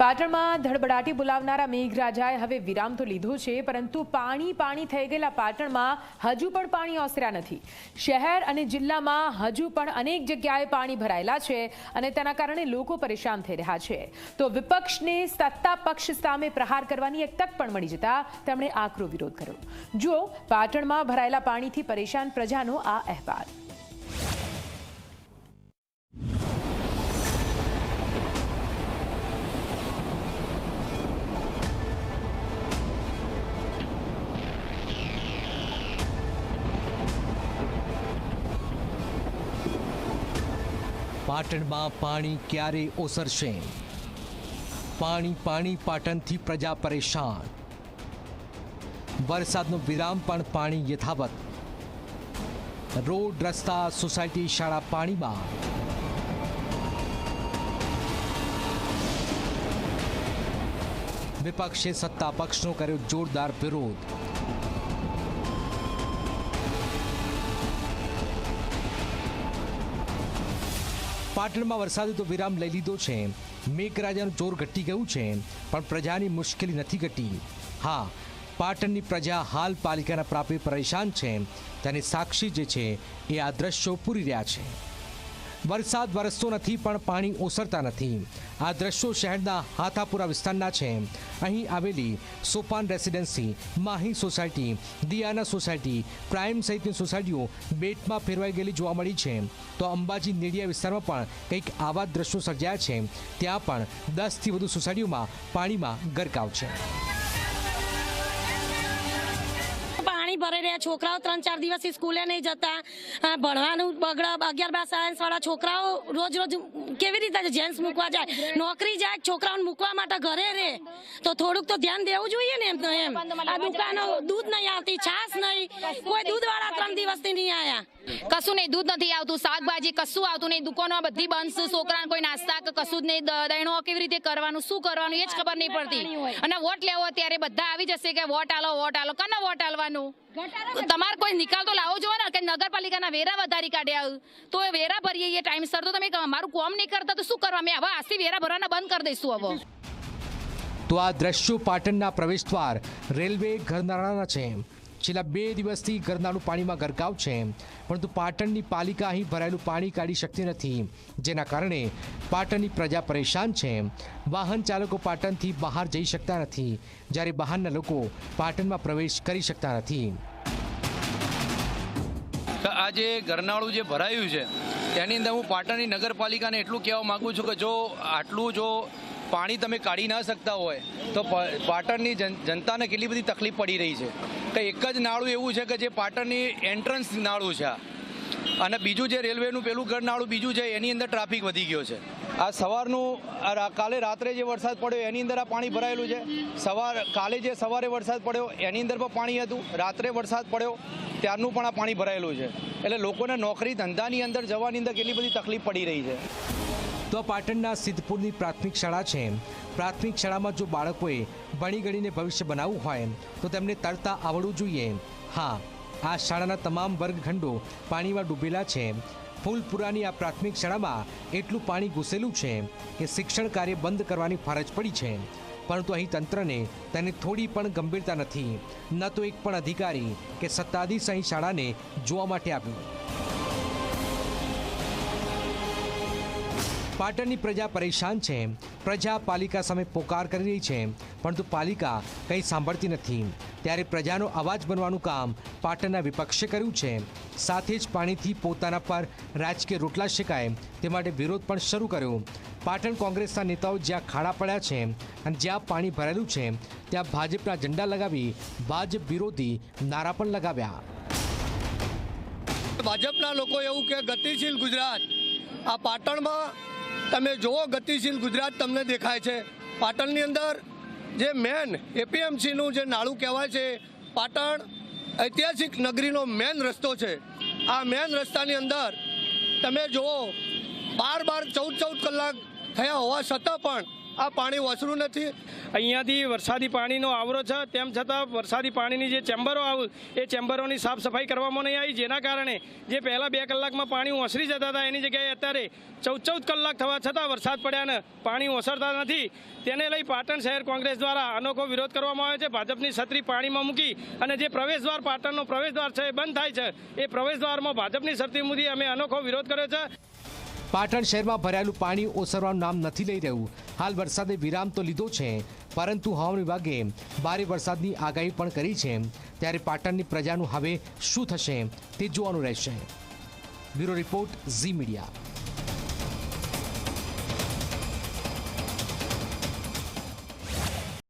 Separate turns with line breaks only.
પાટણમાં ધડબડાટી બોલાવનારા મેઘરાજાએ હવે વિરામ તો લીધો છે, પરંતુ પાણી પાણી થઈ ગયેલા પાટણમાં હજુ પણ પાણી ઓસર્યા નથી. શહેર અને જિલ્લામાં હજુ પણ અનેક જગ્યાએ પાણી ભરાયેલા છે અને તેના કારણે લોકો પરેશાન થઈ રહ્યા છે. તો વિપક્ષને સત્તા પક્ષ સામે પ્રહાર કરવાની એક તક પણ મળી જતા તેમણે આકરો વિરોધ કર્યો. જુઓ, પાટણમાં ભરાયેલા પાણીથી પરેશાન પ્રજાનો આ અહેવાલ.
પાટણમાં પાણી ક્યારે ઓસરશે? પાણી પાણી પાટણથી પ્રજા પરેશાન. વરસાદનો વિરામ પણ પાણી યથાવત. રોડ, રસ્તા, સોસાયટી, શાળા પાણીમાં. વિપક્ષે સત્તા પક્ષનો કર્યો જોરદાર વિરોધ. પાટણમાં વરસાદે તો વિરામ લઈ લીધો છે. મેઘરાજાનું જોર ઘટી ગયું છે, પણ પ્રજાની મુશ્કેલી નથી ઘટી. હા, પાટણની પ્રજા હાલ પાલિકાના પ્રાપે પરેશાન છે. તેની સાક્ષી જે છે, એ આ દ્રશ્યો પૂરી રહ્યા છે. વરસાદ વરસતો નથી, પણ પાણી ઓસરતા નથી. આ દ્રશ્યો શહેરના હાથાપુરા વિસ્તારના છે. અહીં આવેલી Sopan residency, Mahi society, Diyana society, prime સહિતની સોસાયટીઓ બેટમાં ફેરવાઈ ગયેલી જોવા મળી છે. તો અંબાજી નેડિયા વિસ્તારમાં પણ કંઈક આવા દ્રશ્યો સર્જાયા છે. ત્યાં પણ દસથી વધુ સોસાયટીઓમાં પાણીમાં ગરકાવ છે.
ભરાઈ રહ્યા. છોકરાઓ ત્રણ ચાર દિવસથી સ્કૂલે નહીં જતા. ભણવાનું બગડ. અગિયાર બાર સાયન્સ છોકરાઓ રોજ રોજ કેવી રીતે જેન્ટ્સ મૂકવા જાય? નોકરી જાય, છોકરાઓને મૂકવા માટે ઘરે રહે. તો થોડુંક તો ધ્યાન દેવું જોઈએ ને એમ તો એમ. આ દુકાનો દૂધ નહીં આવતી છાસ નહીં. કોઈ દૂધ ત્રણ દિવસથી નહીં આયા.
કશું નહીં, દૂધ નથી આવતું, શાકભાજી કશું આવતું નહીં. દુકાનો બધી બંધ છોકરાને કોઈ નાસ્તા કે કશું જ નહીં. દહીણો કેવી રીતે કરવાનું, શું કરવાનું, એ જ ખબર નહીં પડતી. અને વોટ લેવો ત્યારે બધા આવી જશે કે વોટ આલો વોટ આલો. કને વોટ આલવાનું? તમારે કોઈ નિકાલ તો લાવવો જોવો ને કે નગરપાલિકાના વેરા વધારી કાઢ્યા તો એ વેરા ભરીએ એ ટાઈમસર તો તમે મારું કોમ નહીં કરતા તો શું કરવા? અમે હવે આજથી વેરા ભરવાના બંધ કરી દઈશું હવે.
તો આ દ્રશ્યો પાટણના પ્રવેશદ્વાર રેલવે ઘરનાળાના છે. છેલ્લા બે દિવસથી ઘરનાળું પાણીમાં ગરકાવ છે. પરંતુ પાટણની પાલિકા અહીં ભરાયેલું પાણી કાઢી શકતી નથી. જેના કારણે પાટણની પ્રજા પરેશાન છે. વાહન ચાલકો પાટણથી બહાર જઈ શકતા નથી. જ્યારે બહારના લોકો પાટણમાં પ્રવેશ કરી શકતા નથી.
આ જે ગરનાળું જે ભરાયું છે તેની અંદર હું પાટણની નગરપાલિકાને એટલું કહેવા માંગુ છું કે જો આટલું જો પાણી તમે કાઢી ના શકતા હોય, તો પાટણની જન- જનતાને કેટલી બધી તકલીફ પડી રહી છે. કે એક જ નાળું એવું છે કે જે પાટણની એન્ટ્રન્સ નાળું છે. અને બીજું જે રેલવેનું પેલું ગરનાળું બીજું છે, એની અંદર ટ્રાફિક વધી ગયો છે. આ સવારનું કાલે રાત્રે જે વરસાદ પડ્યો, એની અંદર આ પાણી ભરાયેલું છે. સવાર, કાલે જે સવારે વરસાદ પડ્યો, એની અંદર પણ પાણી હતું. રાત્રે વરસાદ પડ્યો, ત્યારનું પણ આ પાણી ભરાયેલું છે. એટલે લોકોને નોકરી ધંધાની અંદર, જવાની અંદર કેટલી બધી તકલીફ પડી રહી છે.
તો પાટણના સિદ્ધપુરની પ્રાથમિક શાળા છે. પ્રાથમિક શાળામાં જો બાળકોએ ભણી ગણીને ભવિષ્ય બનાવવું હોય, તો તેમને તરતા આવડવું જોઈએ. હા, આ શાળાના તમામ વર્ગખંડો પાણીમાં ડૂબેલા છે. ફૂલપુરાની આ પ્રાથમિક શાળામાં એટલું પાણી ઘૂસેલું છે કે શિક્ષણ કાર્ય બંધ કરવાની ફરજ પડી છે. પરંતુ અહીં તંત્રને તેને થોડી પણ ગંભીરતા નથી. ન તો એક પણ અધિકારી કે સત્તાધીશ અહીં શાળાને જોવા માટે આવ્યું. પાટણની પ્રજા પરેશાન છે. પ્રજા પાલિકા સામે પોકાર કરી રહી છે. પરંતુ પાલિકા કંઈ સાંભળતી નથી. ત્યારે પ્રજાનો અવાજ બનવાનું કામ પાટણના વિપક્ષે કર્યું છે. સાથે જ પાણીથી પોતાના પર રાજકીય રોટલા શેકાય તે માટે વિરોધ પણ શરૂ કર્યો. પાટણ કોંગ્રેસના નેતાઓ જ્યાં ખાડા પડ્યા છે અને જ્યાં પાણી ભરેલું છે, ત્યાં ભાજપના ઝંડા લગાવી ભાજપ વિરોધી નારા પણ લગાવ્યા.
ભાજપના લોકો એવું કે ગતિશીલ ગુજરાત. આ પાટણમાં તમે જુઓ, ગતિશીલ ગુજરાત તમને દેખાય છે. પાટણની અંદર જે મેન એપીએમસીનું જે નાળું કહેવાય છે, પાટણ ઐતિહાસિક નગરીનો મેન રસ્તો છે. આ મેન રસ્તાની અંદર તમે જુઓ, બાર બાર ચૌદ ચૌદ કલાક થયા હોવા છતાં પણ આ પાણી ઓસરું નથી.
અહીંયાથી વરસાદી પાણીનો આવરો છે. તેમ છતાં વરસાદી પાણીની જે ચેમ્બરો આવ, એ ચેમ્બરોની સાફ સફાઈ કરવામાં નહીં આવી. જેના કારણે જે પહેલાં બે કલાકમાં પાણી ઓસરી જતા હતા, એની જગ્યાએ અત્યારે ચૌદ ચૌદ કલાક થવા છતાં વરસાદ પડ્યા ને પાણી ઓસરતા નથી. તેને લઈ પાટણ શહેર કોંગ્રેસ દ્વારા અનોખો વિરોધ કરવામાં આવ્યો છે. ભાજપની છત્રી પાણીમાં મૂકી અને જે પ્રવેશદ્વાર, પાટણનો પ્રવેશદ્વાર છે, એ બંધ થાય છે. એ પ્રવેશદ્વારમાં ભાજપની છત્રી મૂકી અમે અનોખો વિરોધ કર્યો છે.
પાટણ શહેરમાં ભરાયેલું પાણી ઓસરવાનું નામ નથી લઈ રહ્યું. હાલ વરસાદે વિરામ તો લીધો છે, પરંતુ હવામાન વિભાગે ભારે વરસાદની આગાહી પણ કરી છે. ત્યારે પાટણની પ્રજાનું હવે શું થશે તે જોવાનું રહેશે. Bureau report Zee media.